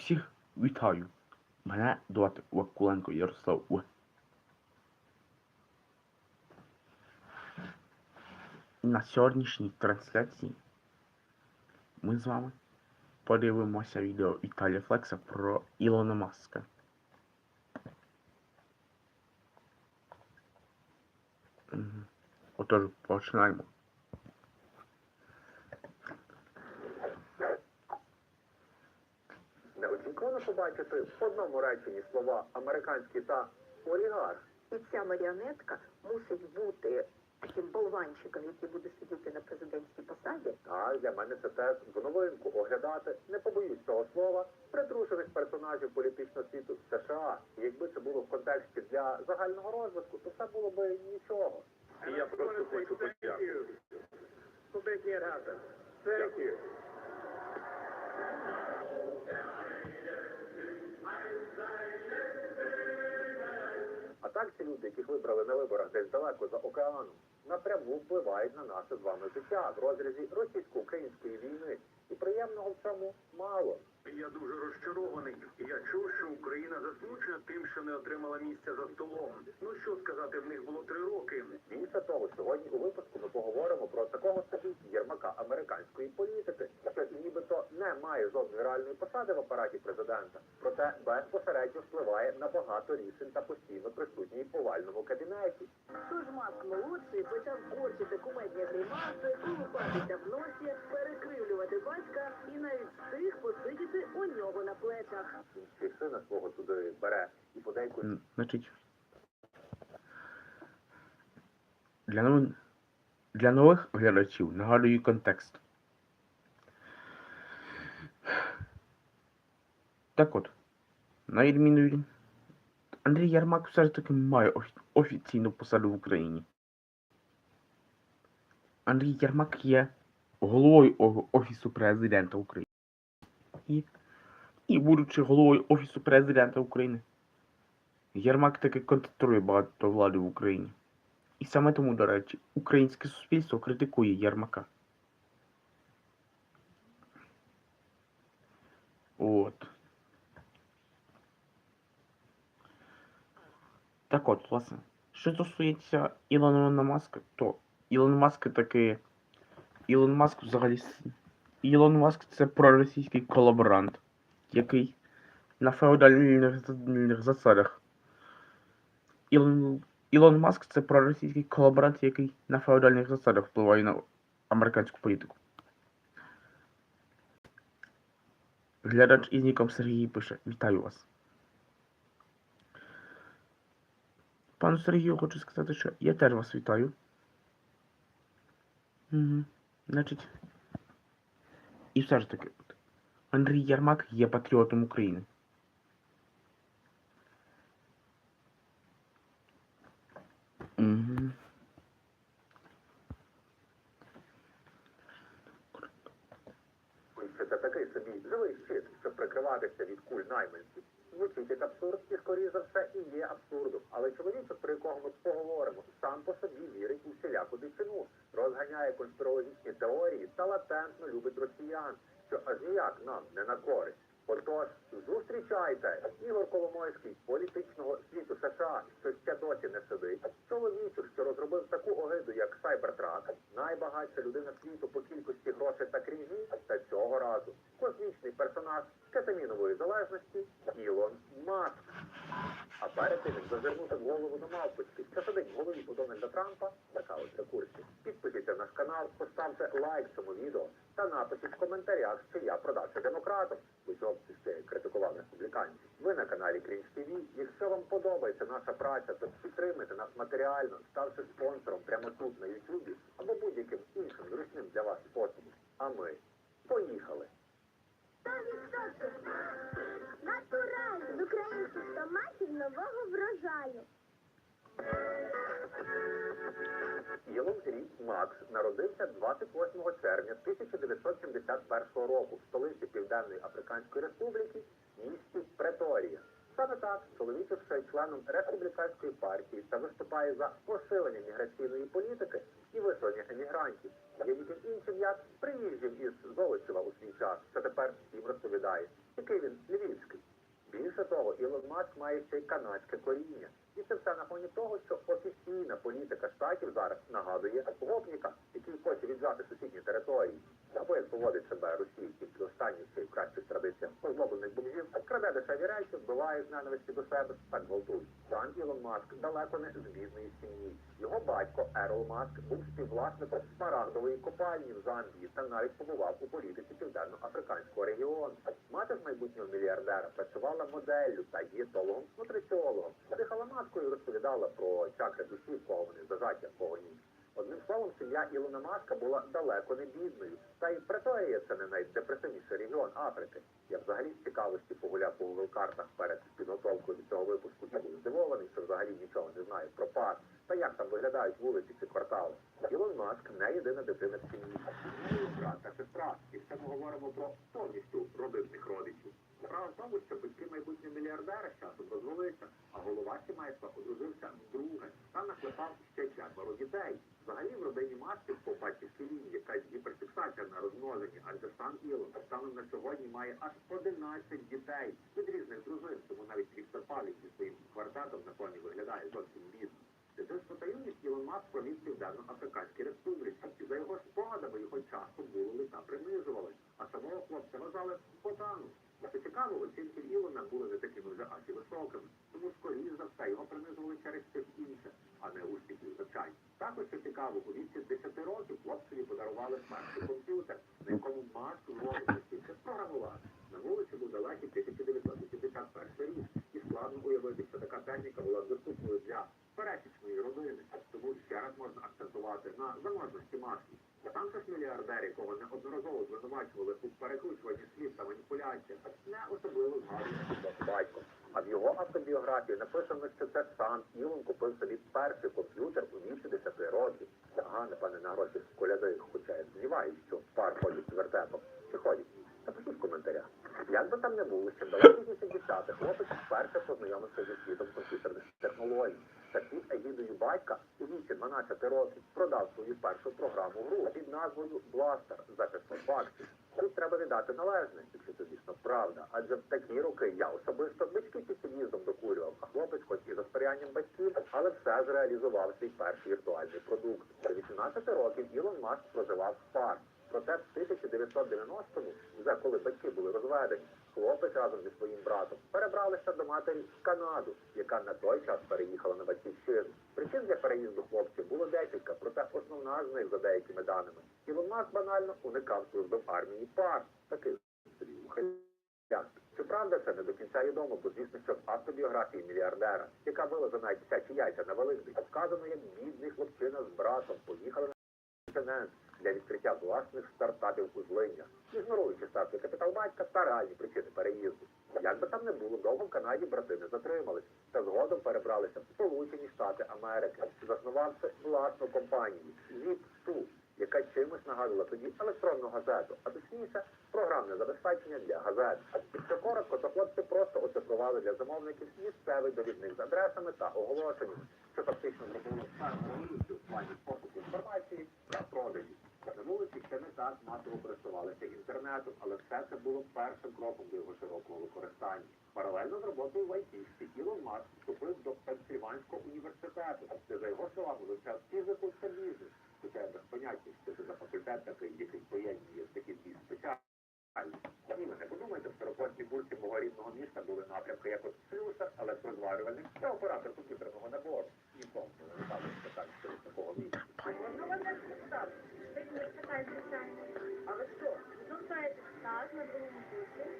Усіх вітаю. Мене звати Вакуленко Ярослав. На сьогоднішній трансляції ми з вами подивимося відео Віталія Флекса про Ілона Маска. Отож, починаємо. Побачити в одному реченні слова американський та олігарх. І ця маріонетка мусить бути таким болванчиком, який буде сидіти на президентській посаді. А для мене це теж в новинку оглядати, не побоюсь цього слова, притрушених персонажів політичного світу США. І Якби це було в контексті для загального розвитку, то це було би нічого. І я просто хочу подякувати. Дякую. А так ці люди, яких вибрали на виборах десь далеко за океаном, напряму впливають на наше з вами життя в розрізі російсько-української війни. І приємного в цьому мало. Я дуже розчарований. Я чув, що Україна засмучена тим, що не отримала місця за столом. Ну що сказати, в них було три роки. Більше того, сьогодні у випуску ми поговоримо про такого собі єрмака американської політики, що нібито не має жодної реальної посади в апараті президента, проте безпосередньо впливає на багато рішень та постійно присутній в овальному кабінеті. Тож Маск молодший почав корчити кумедні гримаси, колупатися в носі, перекривлювати батька і навіть встиг посидіти у нього на плечах. Він сина свого туди бере і подейкує Значить, для, новин... для нових глядачів нагадую контекст. Так от, на відміну від Андрій Ярмак все ж таки має офі- офіційну посаду в Україні. Андрій Ярмак є головою Офісу президента України. І, і будучи головою Офісу президента України, Єрмак таки концентрує багато влади в Україні. І саме тому, до речі, українське суспільство критикує Єрмака. От. Так от, власне, що стосується Ілона Маска, то Ілон Маск таки. Ілон Маск взагалі. Ілон Маск це проросійський колаборант, який на феодальних засадах. Ілон, Маск це проросійський колаборант, який на феодальних засадах впливає на американську політику. Глядач із ніком Сергій пише: Вітаю вас. Пану Сергію хочу сказати, що я теж вас вітаю. Угу. Значить. І все ж таки, Андрій Ярмак є патріотом України. Угу. що це такий собі живий щит, щоб прикриватися від куль найманців. Звучить як абсурд, і скоріше за все і є абсурдом. Але чоловічок, про якого ми поговоримо, сам по собі вірить у всіляку дичину, розганяє конспірологічні теорії та латентно любить росіян, що аж ніяк нам не на користь. Отож, зустрічайте Ігор Коломойський політичного світу США, що ще досі не сидить. Чоловічок, що розробив таку огиду, як Сайбертрак, найбагатша людина світу по кількості грошей та крізні, та цього разу космічний персонаж кетамінової залежності Ілон Маск. А перед зазирнути голову на мавпочки, в голові у Дональда Трампа, така ось для курсів. Підпишіться на наш канал, поставте лайк цьому відео та напишіть в коментарях, що я продався демократом. Чого ще критикував республіканців. Ви на каналі Крінж ТВ. Якщо вам подобається наша праця, то підтримайте нас матеріально, ставши спонсором прямо тут на Ютубі або будь-яким іншим зручним для вас способом. А ми поїхали. Нового врожаю. Ілон Макс народився 28 червня 1971 року в столиці Південної Африканської Республіки, місті Преторія. Саме так чоловічок ще членом республіканської партії та виступає за посилення міграційної політики і виселення емігрантів. Є ніким іншим як приїжджим із Золочева у свій час, що тепер всім розповідає, який він львівський. Більше того, Ілон Маск має ще й канадське коріння. І це все на фоні того, що офіційна політика штатів зараз нагадує гопніка, який хоче віджати сусідні території. Поводить себе Росія, тільки останні ще й в кращих традиціях позлоблених бомжів, краде дешеві речі, вбиває з ненависті до себе та гвалтує. Сам Ілон Маск далеко не з бідної сім'ї. Його батько Ерол Маск був співвласником смарагдової копальні в Замбії та навіть побував у політиці південно-африканського регіону. Мати ж майбутнього мільярдера працювала моделлю та дієтологом нутриціологом. Дихала маткою і розповідала про чакри душі, кого вони зажаті, а кого ні. Одним словом, сім'я Ілона Маска була далеко не бідною. Та й Преторія це не найдепресивніший регіон Африки. Я взагалі з цікавості погуляв по Google картах перед підготовкою до цього випуску і був здивований, що взагалі нічого не знаю про парк та як там виглядають вулиці чи квартали. Ілон Маск не єдина дитина в сім'ї. Брат та сестра, і все ми говоримо про повністю родинних родичів. Справа в тому, що батьки майбутнього мільярдера з часом розвелися, а голова сімейства одружився вдруге та наклепав ще четверо дітей. Взагалі в родині Масків по батьківській лінії якась гіперфіксація на розмноженні, адже сам Ілон станом на сьогодні має аж 11 дітей від різних дружин, тому навіть Віктор Павлік зі своїм квартетом на фоні виглядає зовсім бідно. Дитинство та юність Ілон Маск провів в південно-африканській республіці, за його спогадами його часто булили та принижували, а самого хлопця вважали ботаном. Що цікаво, оцінки Ілона були не такими вже аж і високими, тому скоріш за все його принижували через щось інше, а не успіхи в навчанні. Також що цікаво, у віці 10 років хлопцеві подарували перший комп'ютер, на якому Маск зможе навчитися програмувати. На вулиці був далекий 1981 рік, і складно уявити, що така техніка була доступною для пересічної родини. Тому ще раз можна акцентувати на заможності Маски. Сам же ж мільярдер, якого неодноразово звинувачували у перекручуванні слів та маніпуляціях, не особливо згадує батько. А в його автобіографії написано, що це сам Ілон купив собі перший комп'ютер у віці 10 років. Ага, напевне, на гроші з коляди, хоча я сумніваюся, що в пар ходять з вертепом. Чи ходять? Напишіть в коментарях. Як би там не було, ще в далеких 80-х хлопець вперше познайомився зі світом комп'ютерних технологій. Та під егідою батька у віці 12 років продав свою першу програму гру під назвою Бластер за 500 баксів. Тут треба віддати належне, якщо це дійсно правда. Адже в такі роки я особисто бички під під'їздом докурював, а хлопець, хоч і за сприянням батьків, але все ж реалізував свій перший віртуальний продукт. До 18 років Ілон Маск проживав в пар. Проте в 1990-му, вже коли батьки були розведені, хлопець разом зі своїм братом перебралися до матері в Канаду, яка на той час переїхала на батьківщину. Причин для переїзду хлопців було декілька, проте основна з них за деякими даними. Ілон Маск банально уникав служби в армії пар. Такий собі ухилян. Щоправда, це не до кінця відомо, бо звісно, що в автобіографії мільярдера, яка вилаза навіть всячі яйця на Великдень, сказано, як бідний хлопчина з братом поїхали на континент для відкриття власних стартапів у злиннях, ігноруючи стартовий капітал батька та реальні причини переїзду. Як би там не було, довго в Канаді брати не затримались, та згодом перебралися в Сполучені Штати Америки, заснувавши власну компанію Zip2, яка чимось нагадувала тоді електронну газету, а точніше програмне забезпечення для газет. Якщо коротко, то хлопці просто оцифрували для замовників місцевий довідник з адресами та оголошеннями, що фактично зробило першу революцію в плані пошуку інформації та продажі. На ще не так масово користувалися інтернетом, але все це було першим кроком до його широкого використання. Паралельно з роботою в IT Ілон Маск вступив до Пенсильванського університету, де за його словами вивчав фізику та бізнес. Хоча я без поняття, що це за факультет такий, який поєднує такі дві спеціальності. Ні, ви не подумайте, в сорокосній бурці мого рідного міста були напрямки як от слюсар, електрозварювальник та оператор комп'ютерного набору. Нікому не випадок питань що такого місця. Можна вас запитати? Така звичайна. А ви що? Слухаєте, так, на другому курсі.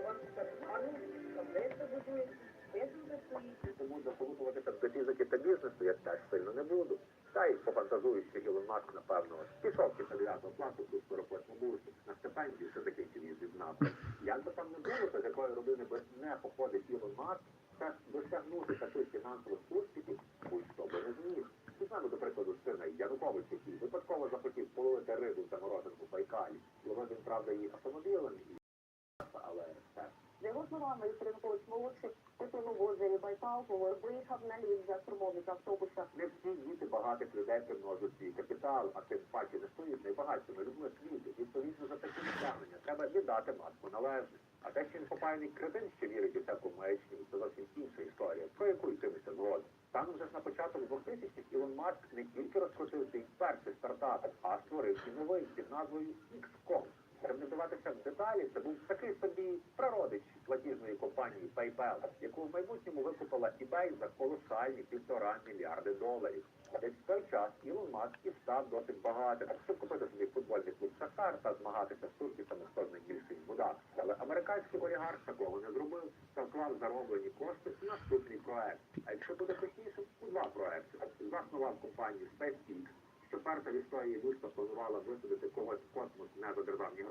У вас персоналу, таблетки будують, безумно стоїть. Тому заплутуватися до фізики та бізнесу я теж сильно не буду. Та й пофантазую, що Ілон Маск, напевно, пішов після 9 класу тут скоропотну бурсу на стипендію, що закінчив її відзнавку. Як би там не було, то з якої родини би не походить Ілон Маск, та досягнути таких фінансових успіхів будь-хто би не зміг. Візьмемо, до прикладу, сина Януковича, який випадково захотів половити рибу заморожену в Байкалі. Ловив він, правда, її автомобілем, і- але все. Для його словами, Віктор Янукович молодший потім в озері Байкал, виїхав на ліс за штурмовик автобуса. Не всі діти багатих людей примножують свій капітал, а тим паче не стоїть найбагатшими людьми світу. Відповідно за такі досягнення треба віддати маску належне. А те, що він попаяний кретин, що вірить у всяку маячню, це зовсім інша історія, про яку йтиметься згодом. Станом вже ж на початок 2000-х Ілон Маск не тільки розкрутив свій перший стартап, а створив і новий під назвою XCOM. Щоб в деталі, це був такий собі прародич платіжної компанії PayPal, яку в майбутньому викупила eBay за колосальні півтора мільярди доларів. Десь в той час Ілон Маск і став досить багатим, щоб купити собі футбольний клуб Шахтар та змагатися з турківцями, хто найбільший мудак. Але американський олігарх такого не зробив та вклав зароблені кошти в наступний проект. А якщо буде точніше, у два проекти. Заснував компанію SpaceX, що перша в історії людства планувала висадити когось в космос не за державні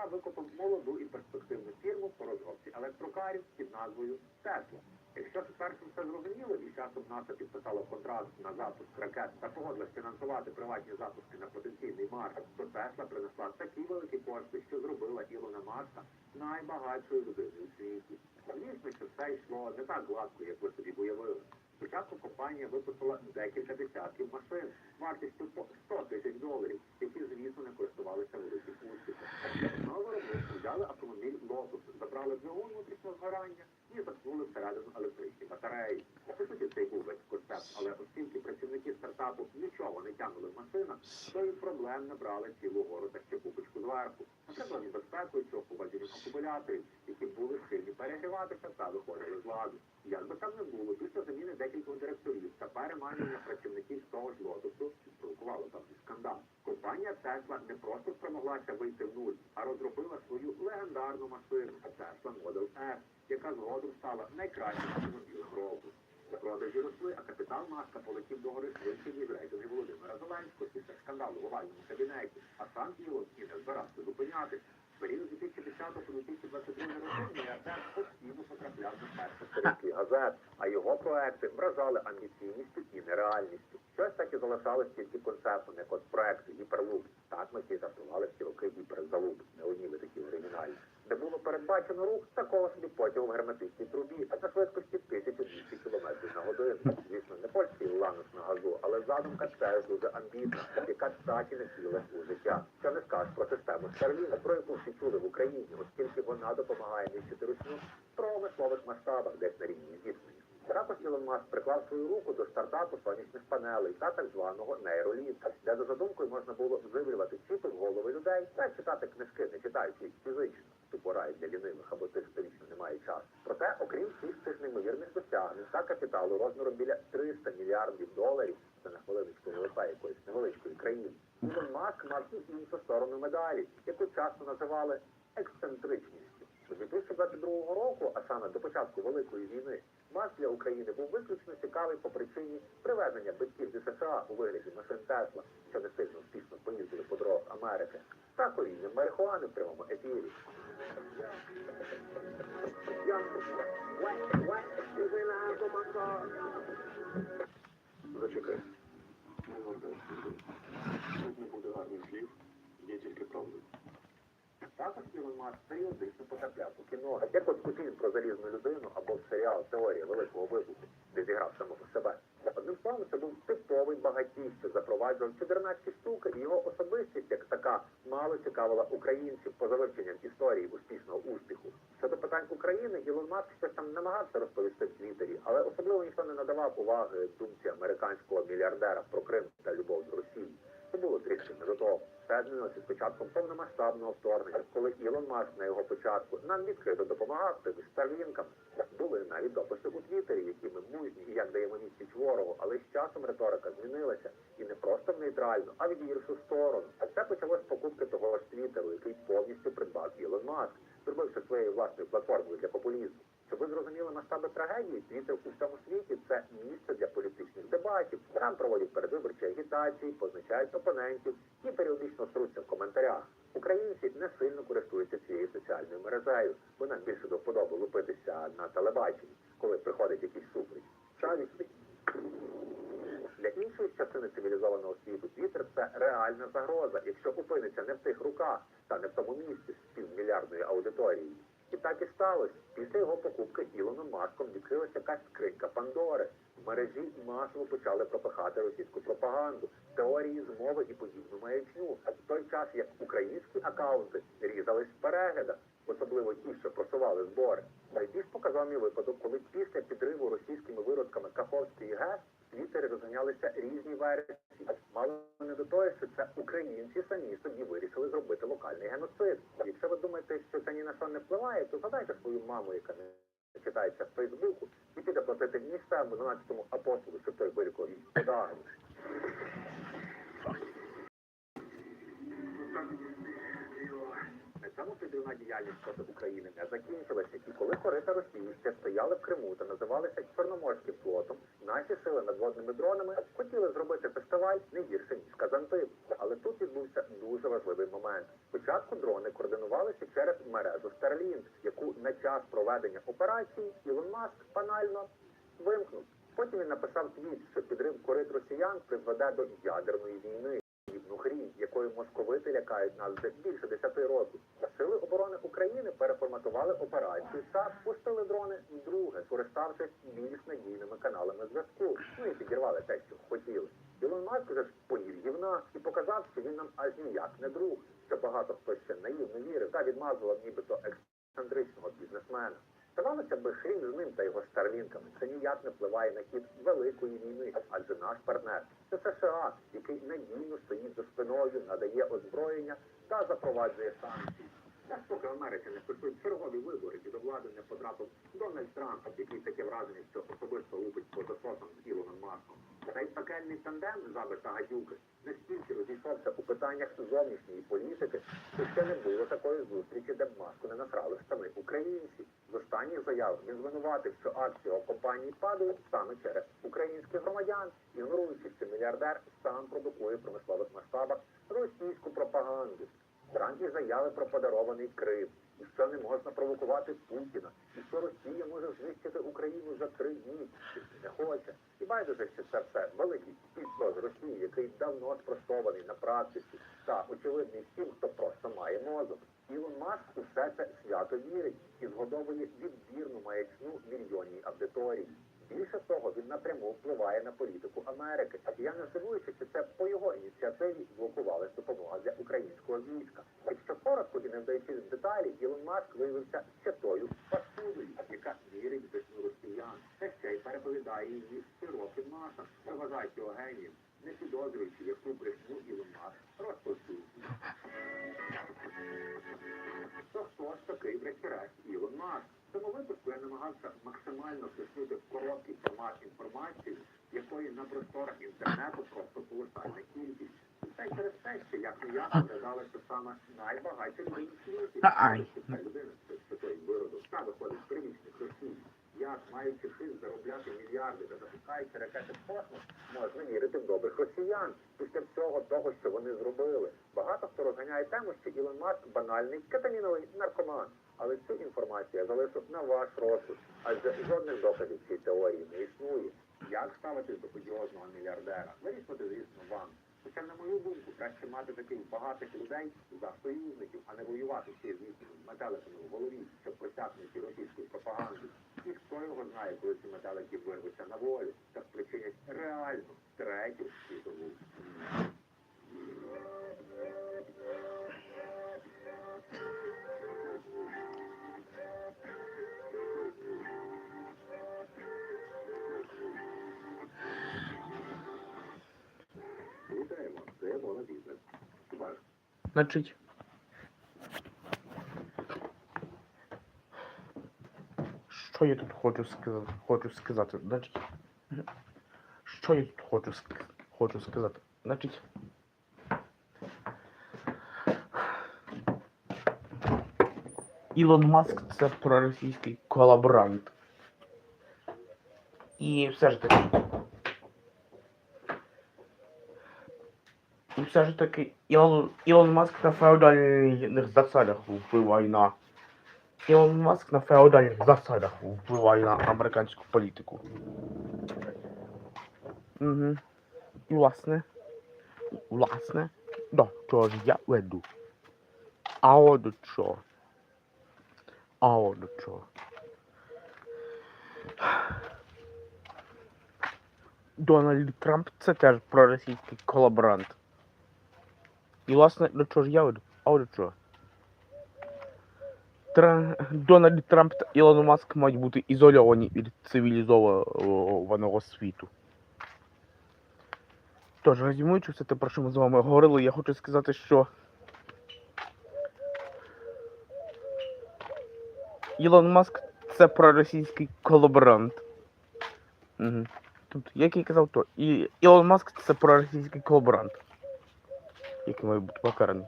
та викупив молоду і перспективну фірму по розробці електрокарів під назвою Tesla. Якщо спершу все зрозуміло, і часом НАСА підписала контракт на запуск ракет та погодилась фінансувати приватні запуски на потенційний Марс, то Тесла принесла такі великі кошти, що зробила Ілона Маска найбагатшою людиною у світі. Звісно, що все йшло не так гладко, як ви собі уявили. Спочатку компанія випустила декілька десятків машин вартістю по 100 тисяч доларів, які, звісно, не користувалися великим успіхом. Знову взяли автомобіль Lotus, забрали двигун внутрішнього згорання і заткнули всередину електричні батареї. По суті, цей був весь концепт, але оскільки працівники стартапу нічого не тягнули в машинах, то і проблем набрали цілу гору та ще купочку зверху. Наприклад, небезпекою чи охолодженням акумуляторів, які були схильні перегріватися та виходили з ладу. Як би там не було, після заміни декількох директорів та переманення працівників того ж лотосу спровокувало певний скандал. Tesla не просто спромоглася вийти в нуль, а розробила свою легендарну машину Tesla Model S, яка згодом стала найкращим автомобілем року. Продажі росли, а капітал Маска полетів до гори швидше, ніж рейтинги Володимира Зеленського після скандалу в овальному кабінеті. А сам Ілон і не збирався зупинятися. Період 2010 по 2022 роки мільярдер постійно потрапляв перші сторінки газет, а його проекти вражали амбіційністю і нереальністю. Щось так і залишалось тільки концептом, як от проекти гіперлуп. Так ми всі жартували всі роки гіперзалуп, не одні ви такі оригінальні. Де було передбачено рух такого собі потягу в герметичній трубі, а на швидкості 1200 км на годину. Звісно, не польський ланус на газу, але дуже амбітна, яка так не втілилась у життя. Що не скажеш про систему Starlink, про яку всі чули в Україні, оскільки вона допомагає нищити ручну в промислових масштабах, десь на рівні зіткнення. Також Ілон Маск приклав свою руку до стартапу сонячних панелей та так званого нейролінка, де за задумкою можна було вживлювати чіпи в голови людей та читати книжки, не читаючи їх фізично. Типу рай для лінивих або тих, хто вічно не має часу. Проте, окрім всіх цих неймовірних досягнень та капіталу розміром біля 300 мільярдів доларів, на хвилиночку якоїсь невеличкої країни, Ілон Маск мав іншу сторону медалі, яку часто називали ексцентричністю. З 2022 року, а саме до початку Великої війни, Маск для України був виключно цікавий по причині привезення батьків зі США у вигляді машин Тесла, що не сильно успішно поїздили по дорогах Америки, та корінням марихуани в прямому ефірі. Зачекай. Не звертайся. Тут не буде гарних слів, є тільки правда. Також Маск періодично потрапляв у кіно, як от фільм про залізну людину або серіал Теорія великого вибуху, де зіграв самого себе. Одним словом, це був типовий багатій, що запроваджував чудернацькі штуки, і його особистість як така мало цікавила українців поза вивченням історії успішного успіху. Щодо питань України, Ілон Маск щось там намагався розповісти в Твіттері, але особливо ніхто не надавав уваги думці американського мільярдера про Крим та любов до Росії. Це було трішки не до того. Змінилося з початком повномасштабного вторгнення, коли Ілон Маск на його початку нам відкрито допомагав тим старлінкам. Були навіть дописи у Твіттері, які ми мужні і як даємо відсіч ворогу, але з часом риторика змінилася і не просто в нейтральну, а в гіршу сторону. А це почалось з покупки того ж Твіттеру, який повністю придбав Ілон Маск, зробивши своєю власною платформою для популізму. Щоб ви зрозуміли масштаби трагедії, Твіттер у всьому світі це місце для політичних дебатів. Там проводять передвиборчі агітації, позначають опонентів і періодично сруться в коментарях. Українці не сильно користуються цією соціальною мережею, бо нам більше до вподоби лупитися на телебаченні, коли приходить якийсь. Ця для іншої частини цивілізованого світу Твіттер – це реальна загроза, якщо опиниться не в тих руках та не в тому місці з півмільярдною аудиторією. І так і сталося. Після його покупки Ілоном Маском відкрилася якась скринька Пандори. В мережі масово почали пропихати російську пропаганду, теорії змови і подібну маячню. А В той час як українські акаунти різались в переглядах, особливо ті, що просували збори. Найбільш показовий випадок, коли після підриву російськими виродками Каховської ГЕС Твіттері розганялися різні версії. Мало не до того, що це українці самі собі вирішили зробити локальний геноцид. Якщо ви думаєте, що це ні на що не впливає, то згадайте свою маму, яка не читається в Фейсбуку, і піде платити місцевому 12-му апостолу, щоб той вилікував їй подарунок. На підривна діяльність проти України не закінчилася, і коли корита Росії ще стояли в Криму та називалися Чорноморським флотом, наші сили надводними дронами хотіли зробити фестиваль не гірше ніж Казантип. Але тут відбувся дуже важливий момент. Спочатку дрони координувалися через мережу Starlink, яку на час проведення операції Ілон Маск банально вимкнув. Потім він написав твіт, що підрив корит росіян призведе до ядерної війни. Подібну хрінь, якою московити лякають нас вже більше 10 років. Сили оборони України переформатували операцію та пустили дрони вдруге, скориставшись більш надійними каналами зв'язку. Ну і підірвали те, що хотіли. Ілон Маск вже ж поїв гівна і показав, що він нам аж ніяк не друг. Що багато хто ще наївно вірив та відмазував нібито ексцентричного бізнесмена. Здавалося би, хрін з ним та його старлінками. Це ніяк не впливає на хід великої війни, адже наш партнер це США, який надійно стоїть за спиною, надає озброєння та запроваджує санкції. Та поки в не прийшли чергові вибори і до влади не потрапив Дональд Трамп, який таке враження, що особисто лупить по засосам з Ілоном Маском. Цей пекельний тандем забита гадюки настільки розійшовся у питаннях зовнішньої політики, що ще не було такої зустрічі, де б маску не насрали штани українці. З останніх заяв він звинуватив, що акції його компанії падають саме через українських громадян, ігноруючи, що мільярдер сам продукує в промислових масштабах російську пропаганду. Трамп і заяви про подарований Крим, і що не можна провокувати Путіна, і що Росія може знищити Україну за три дні, не хоче. І байдуже, що це все великий підлог Росії, який давно спростований на практиці, та очевидний всім, хто просто має мозок. Ілон Маск у все це свято вірить і згодовує відбірну маячну мільйонній аудиторії. Більше того, він напряму впливає на політику Америки. Я не здивуюся, що це по його ініціативі блокувалась допомога для українського війська. Якщо коротко і не вдаючись в деталі, Ілон Маск виявився святою паскудою, яка вірить в росіян, та ще й переповідає її широким масам, вважають його генієм, не підозрюючи, яку брехню всього того, що вони зробили. Багато хто розганяє тему, що Ілон Маск банальний кетаміновий наркоман. Але цю інформацію я залишу на ваш розсуд, адже жодних доказів цієї теорії не існує. Як ставитись до одіозного мільярдера? Вирішувати, звісно, вам. Хоча, на мою думку, краще мати таких багатих людей за союзників, а не воювати ще з їхніми метеликами в голові, щоб просякнути російською пропагандою. І хто його знає, коли ці метелики вирвуться на волю та спричинять реальну третю світову. Значить. Що я тут хочу сказати? Хочу сказати. Значить. Що я тут хочу, хочу сказати? Значить. Ілон Маск це проросійський колаборант. І все ж таки. І все ж таки Ілон, Ілон Маск на феодальних засадах впливає на. Ілон Маск на феодальних засадах впливає на американську політику. Угу. І власне. Власне, до чого ж я веду. А от до чого. А от до чого. Дональд Трамп це теж проросійський колаборант. І власне до чого ж я веду? А от до чого? Тра... Дональд Трамп та Ілон Маск мають бути ізольовані від цивілізованого світу. Тож, резюмуючи все те, про що ми з вами говорили, я хочу сказати, що Ілон Маск це проросійський колаборант. Угу. Тут, як я казав, то і Ілон Маск це проросійський колаборант. Який має бути покараний.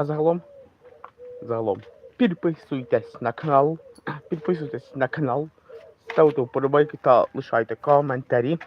А загалом, загалом, підписуйтесь на канал, підписуйтесь на канал, ставте вподобайки та лишайте коментарі.